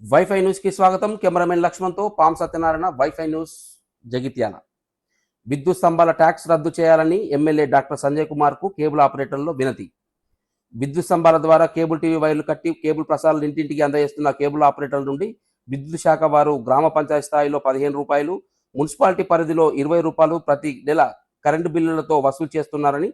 Wifi న్యూస్కి స్వాగతం. Cameraman లక్ష్మణ్తో పాం సత్యనారాయణ వైఫై న్యూస్ జగిత్యాల. విద్యుత్ స్తంభాల ట్యాక్స్ రద్దు చేయాలని ఎమ్మెల్యే డాక్టర్ సంజయ్ కుమార్కు కేబుల్ ఆపరేటర్లో వినతి. విద్యుత్ స్తంభాల ద్వారా కేబుల్ టీవీ వైర్లు కట్టి కేబుల్ ప్రసారాలు ఇంటింటికి అందజేస్తున్న కేబుల్ ఆపరేటర్ల నుండి విద్యుత్ శాఖ వారు గ్రామ పంచాయతీ స్థాయిలో పదిహేను రూపాయలు మున్సిపాలిటీ పరిధిలో ఇరవై రూపాయలు ప్రతి నెల కరెంటు బిల్లులతో వసూలు చేస్తున్నారని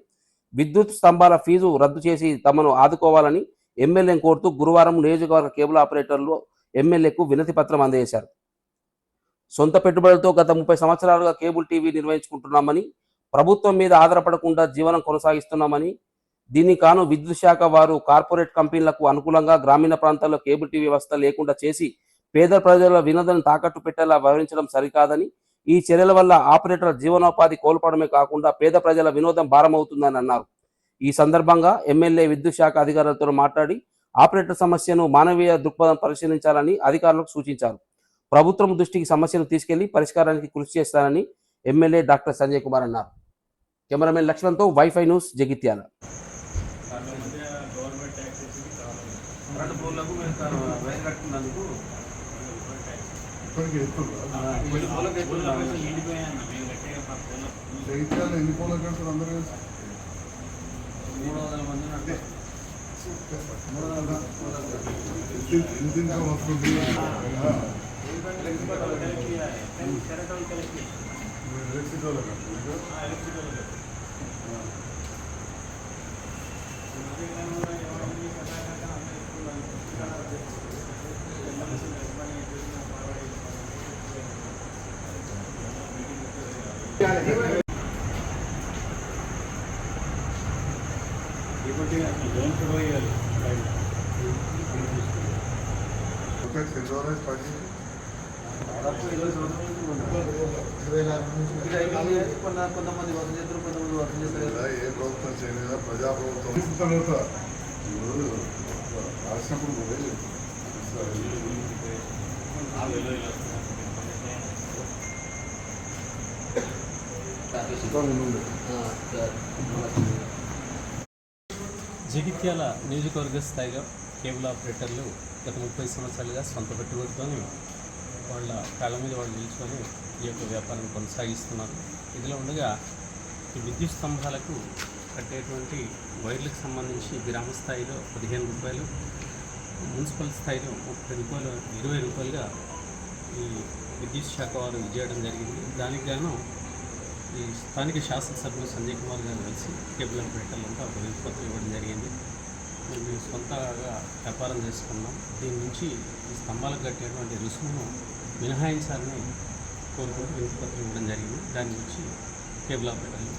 విద్యుత్ స్తంభాల ఫీజు రద్దు చేసి తమను ఆదుకోవాలని ఎమ్మెల్యేను కోరుతూ గురువారం నియోజకవర్గ కేబుల్ ఆపరేటర్లు ఎమ్మెల్యేకు వినతి పత్రం అందజేశారు. సొంత పెట్టుబడులతో గత ముప్పై సంవత్సరాలుగా కేబుల్ టీవీ నిర్వహించుకుంటున్నామని ప్రభుత్వం మీద ఆధారపడకుండా జీవనం కొనసాగిస్తున్నామని దీన్ని కాను విద్యుత్ శాఖ వారు కార్పొరేట్ కంపెనీలకు అనుకూలంగా గ్రామీణ ప్రాంతాల్లో కేబుల్ టీవీ వ్యవస్థ లేకుండా చేసి పేద ప్రజల వినోదం తాకట్టు పెట్టేలా వ్యవహరించడం సరికాదని ఈ చర్యల వల్ల ఆపరేటర్ జీవనోపాధి కోల్పోవడమే కాకుండా పేద ప్రజల వినోదం భారమవుతుందని అన్నారు. ఈ సందర్భంగా ఎమ్మెల్యే విద్యుత్ శాఖ అధికారులతో మాట్లాడి ఆపరేటర్ సమస్యను మానవీయ దృక్పథం పరిశీలించాలని అధికారులకు సూచించారు. ప్రభుత్వం దృష్టికి సమస్యను తీసుకెళ్ళి పరిష్కారానికి కృషి చేస్తానని ఎమ్మెల్యే డాక్టర్ సంజయ్ కుమార్ అన్నారు. కెమెరామెన్ లక్ష్మణ్తో వైఫై న్యూస్ జగిత్యాల? మూడు వందల మంది ఉన్నారు. మూడు వందల ఎంత- ఎంత ఇన్కమ్ వస్తుంది? ఆ, కలెక్ట్ కొంతమంది వసతి చేస్తారు కొంతమంది వసతి చేస్తారు. ఏ ప్రభుత్వం చేయలేదా? ప్రజా ప్రభుత్వం ఇస్తున్న తర్వాత ఇప్పుడు రాసినప్పుడు కూడా జగిత్యాల నియోజకవర్గ స్థాయిలో కేబుల్ ఆపరేటర్లు గత ముప్పై సంవత్సరాలుగా సొంత పెట్టుబడితోని వాళ్ళ కాళ్ళ మీద వాళ్ళు నిల్చుకొని ఈ యొక్క వ్యాపారం కొనసాగిస్తున్నారు. ఇదిలో ఉండగా ఈ విద్యుత్ స్తంభాలకు కట్టేటువంటి వైర్లకు సంబంధించి గ్రామ స్థాయిలో పదిహేను రూపాయలు మున్సిపల్ స్థాయిలో ముప్పై రూపాయలు ఇరవై రూపాయలుగా ఈ విద్యుత్ శాఖ వారు చేయడం జరిగింది. దానికి గాను ఈ స్థానిక శాసనసభ్యులు సంజయ్ కుమార్ గారు కలిసి కేబుల్ ఆపరేటర్లంతా ఒక వినతిపత్రం ఇవ్వడం జరిగింది. మేము సొంతగా వ్యాపారం చేసుకున్నాం. దీని నుంచి ఈ స్తంభాలకు కట్టేటువంటి రుసుమును మినహాయించాలని కోరుకుంటూ వినతిపత్రం ఇవ్వడం జరిగింది. దాని నుంచి కేబుల్ ఆపరేటర్లు